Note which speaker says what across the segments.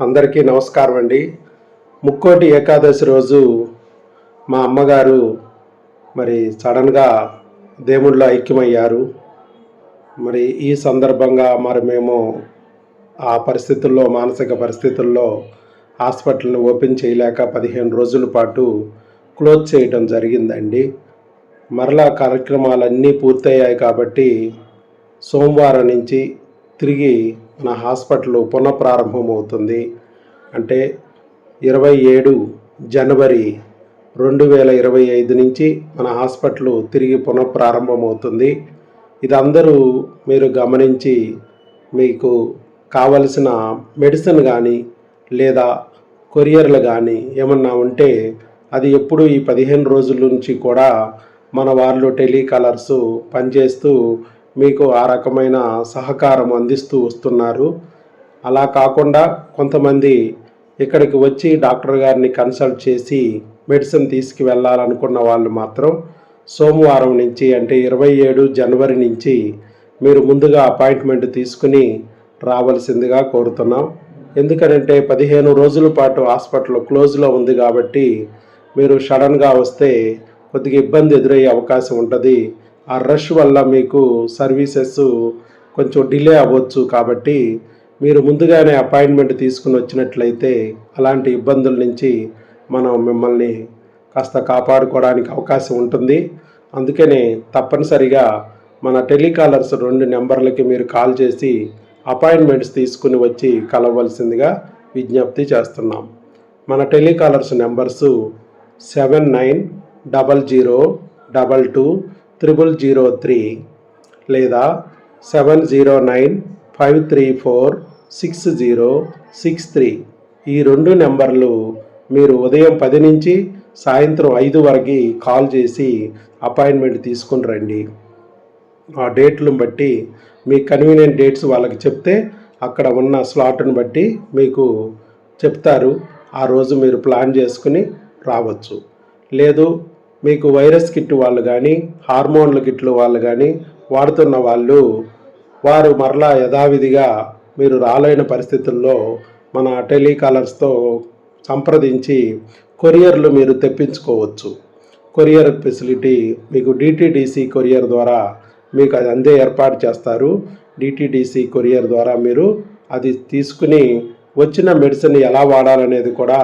Speaker 1: అందరికీ నమస్కారం అండి. ముక్కోటి ఏకాదశి రోజు మా అమ్మగారు మరి సడన్గా దేవుళ్ళో ఐక్యమయ్యారు. మరి ఈ సందర్భంగా మరి మేము ఆ పరిస్థితుల్లో మానసిక పరిస్థితుల్లో హాస్పిటల్ని ఓపెన్ చేయలేక పదిహేను రోజుల పాటు క్లోజ్ చేయడం జరిగిందండి. మరలా కార్యక్రమాలన్నీ పూర్తయ్యాయి కాబట్టి సోమవారం నుంచి తిరిగి మన హాస్పిటల్ పునఃప్రారంభమవుతుంది. అంటే ఇరవై ఏడు జనవరి రెండు వేల ఇరవై ఐదు నుంచి మన హాస్పిటల్ తిరిగి పునఃప్రారంభమవుతుంది. ఇది అందరూ మీరు గమనించి మీకు కావలసిన మెడిసిన్ కానీ లేదా కొరియర్లు కానీ ఏమన్నా ఉంటే అది ఎప్పుడు ఈ పదిహేను రోజుల నుంచి కూడా మన వాళ్ళు టెలికాలర్స్ పనిచేస్తూ మీకు ఆ రకమైన సహకారం అందిస్తూ వస్తున్నారు. అలా కాకుండా కొంతమంది ఇక్కడికి వచ్చి డాక్టర్ గారిని కన్సల్ట్ చేసి మెడిసిన్ తీసుకువెళ్ళాలనుకున్న వాళ్ళు మాత్రం సోమవారం నుంచి అంటే ఇరవై ఏడు జనవరి నుంచి మీరు ముందుగా అపాయింట్మెంట్ తీసుకుని రావాల్సిందిగా కోరుతున్నాం. ఎందుకనంటే పదిహేను రోజుల పాటు హాస్పిటల్ క్లోజ్లో ఉంది కాబట్టి మీరు సడన్గా వస్తే కొద్దిగా ఇబ్బంది ఎదురయ్యే అవకాశం ఉంటుంది. ఆ రష్ వల్ల మీకు సర్వీసెస్ కొంచెం డిలే అవ్వచ్చు కాబట్టి మీరు ముందుగానే అపాయింట్మెంట్ తీసుకుని వచ్చినట్లయితే అలాంటి ఇబ్బందుల నుంచి మనం మిమ్మల్ని కాస్త కాపాడుకోవడానికి అవకాశం ఉంటుంది. అందుకనే తప్పనిసరిగా మన టెలికాలర్స్ రెండు నెంబర్లకి మీరు కాల్ చేసి అపాయింట్మెంట్స్ తీసుకుని వచ్చి కలవలసిందిగా విజ్ఞప్తి చేస్తున్నాం. మన telecallers numbers seven nine double zero double two triple zero three లేదా seven zero nine five three four six zero six three ఈ రెండు నెంబర్లు మీరు ఉదయం పది నుంచి సాయంత్రం ఐదు వరకు కాల్ చేసి అపాయింట్మెంట్ తీసుకుని రండి. ఆ డేట్లను బట్టి మీ కన్వీనియంట్ డేట్స్ వాళ్ళకి చెప్తే అక్కడ ఉన్న స్లాట్ని బట్టి మీకు చెప్తారు. ఆ రోజు మీరు ప్లాన్ చేసుకుని రావచ్చు. లేదు మీకు వైరస్ కిట్ వాళ్ళు కానీ హార్మోన్ల కిట్లు వాళ్ళు కానీ వాడుతున్న వాళ్ళు వారు మరలా యథావిధిగా మీరు రాలేని పరిస్థితుల్లో మన టెలికాలర్స్తో సంప్రదించి కొరియర్లు మీరు తెప్పించుకోవచ్చు. కొరియర్ ఫెసిలిటీ మీకు డిటిడిసి కొరియర్ ద్వారా మీకు అది అందే ఏర్పాటు చేస్తారు. డిటిడిసి కొరియర్ ద్వారా మీరు అది తీసుకుని వచ్చిన మెడిసిన్ ఎలా వాడాలనేది కూడా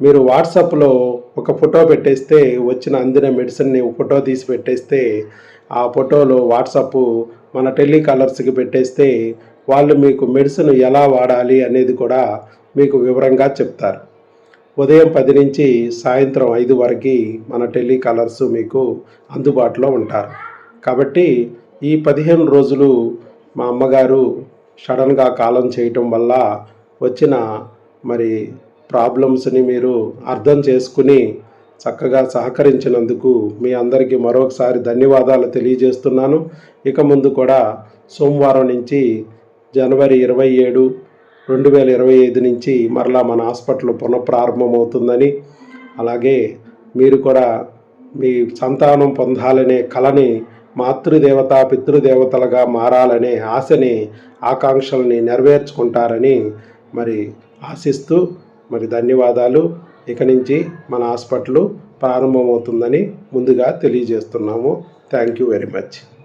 Speaker 1: మీరు వాట్సాప్లో ఒక ఫోటో పెట్టేస్తే వచ్చిన అందిన మెడిసిన్ని ఫోటో తీసి పెట్టేస్తే ఆ ఫోటోలో వాట్సాప్ మన టెలికాలర్స్కి పెట్టేస్తే వాళ్ళు మీకు మెడిసిన్ ఎలా వాడాలి అనేది కూడా మీకు వివరంగా చెప్తారు. ఉదయం పది నుంచి సాయంత్రం ఐదు వరకు మన టెలికాలర్స్ మీకు అందుబాటులో ఉంటారు. కాబట్టి ఈ పదిహేను రోజులు మా అమ్మగారు సడన్గా కాలం చేయటం వల్ల వచ్చిన మరి ప్రాబ్లమ్స్ని మీరు అర్థం చేసుకుని చక్కగా సహకరించినందుకు మీ అందరికీ మరొకసారి ధన్యవాదాలు తెలియజేస్తున్నాను. ఇక ముందు కూడా సోమవారం నుంచి జనవరి ఇరవై ఏడు రెండు వేల ఇరవై ఐదు నుంచి మరలా మన హాస్పిటల్ పునఃప్రారంభమవుతుందని అలాగే మీరు కూడా మీ సంతానం పొందాలనే కళని మాతృదేవత పితృదేవతలుగా మారాలనే ఆశని ఆకాంక్షల్ని నెరవేర్చుకుంటారని మరి ఆశిస్తూ మరి ధన్యవాదాలు. ఇక నుంచి మన హాస్పిటల్ ప్రారంభమవుతుందని ముందుగా తెలియజేస్తున్నాము. Thank you very much.